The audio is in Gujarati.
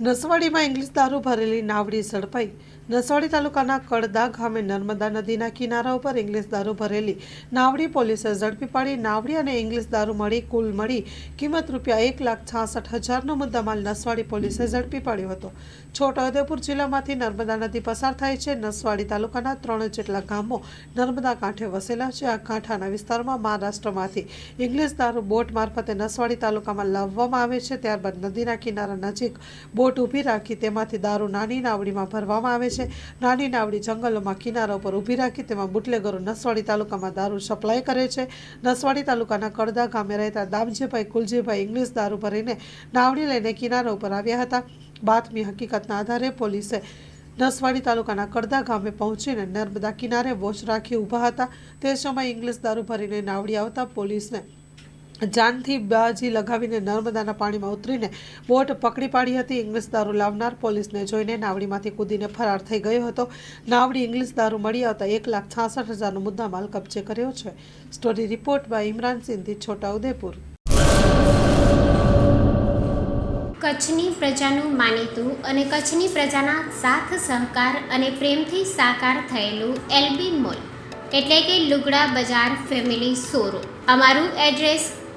નસવાડીમાં ઇંગ્લિશ દારૂ ભરેલી નાવડી ઝડપાઈ નસવાડી તાલુકાના કડદા ગામે નર્મદા નદીના કિનારા ઉપર ઇંગ્લિશ દારૂ ભરેલી નાવડી પોલીસે ઝડપી પાડી નાવડી અને ઇંગ્લિશ દારૂ મળી, કુલ મળી કિંમત રૂપિયા એક લાખ છાસઠ હજારનો મુદ્દામાલ નસવાડી પોલીસે ઝડપી પાડ્યો હતો. છોટાઉદેપુર જિલ્લામાંથી નર્મદા નદી પસાર થાય છે. નસવાડી તાલુકાના ત્રણ જેટલા ગામો નર્મદા કાંઠે વસેલા છે. આ કાંઠાના વિસ્તારમાં મહારાષ્ટ્રમાંથી ઇંગ્લિશ દારૂ બોટ મારફતે નસવાડી તાલુકામાં લાવવામાં આવે છે. ત્યારબાદ નદીના કિનારા નજીક બોટ ઊભી રાખી તેમાંથી દારૂ નાની નાવડીમાં ભરવામાં આવે છે. નાની નાવડી જંગલોમાં કિનારા ઉપર ઊભી રાખી તેમાં બુટલેગરો નસવાડી તાલુકામાં દારૂ સપ્લાય કરે છે. નસવાડી તાલુકાના કડદા ગામે રહેતા દામજીભાઈ કુલજીભાઈ ઇંગ્લિશ દારૂ ભરીને નાવડી લઈને કિનારા ઉપર આવ્યા હતા. બાતમી હકીકતના આધારે પોલીસે નસવાડી તાલુકાના કડદા ગામે પહોંચીને નર્મદા કિનારે વોચ રાખી ઊભા હતા. તે સમયે ઇંગ્લિશ દારૂ ભરીને નાવડી આવતા પોલીસને જાનથી બાજી લગાવીને નર્મદાના પાણીમાં ઉતરીને બોટ પકડી પાડી હતી. ઇંગ્લિશ દારૂ લાવનાર પોલીસને જોઈને નાવડીમાંથી કૂદીને ફરાર થઈ ગયો હતો. નાવડી ઇંગ્લિશ દારૂ મળી આવતા એક લાખ છાસઠ હજારનો મુદ્દામાલ કબજે કર્યો છે. Story report by Imran Sindhi Chhotaudepur કચ્છની પ્રજાનું માનીતું અને કચ્છની પ્રજાના સાથ, સહકાર અને પ્રેમથી સાકાર થયેલું એલબી મોલ, એટલે કે લુગડા બજાર ફેમિલી શોરૂમ. અમારું address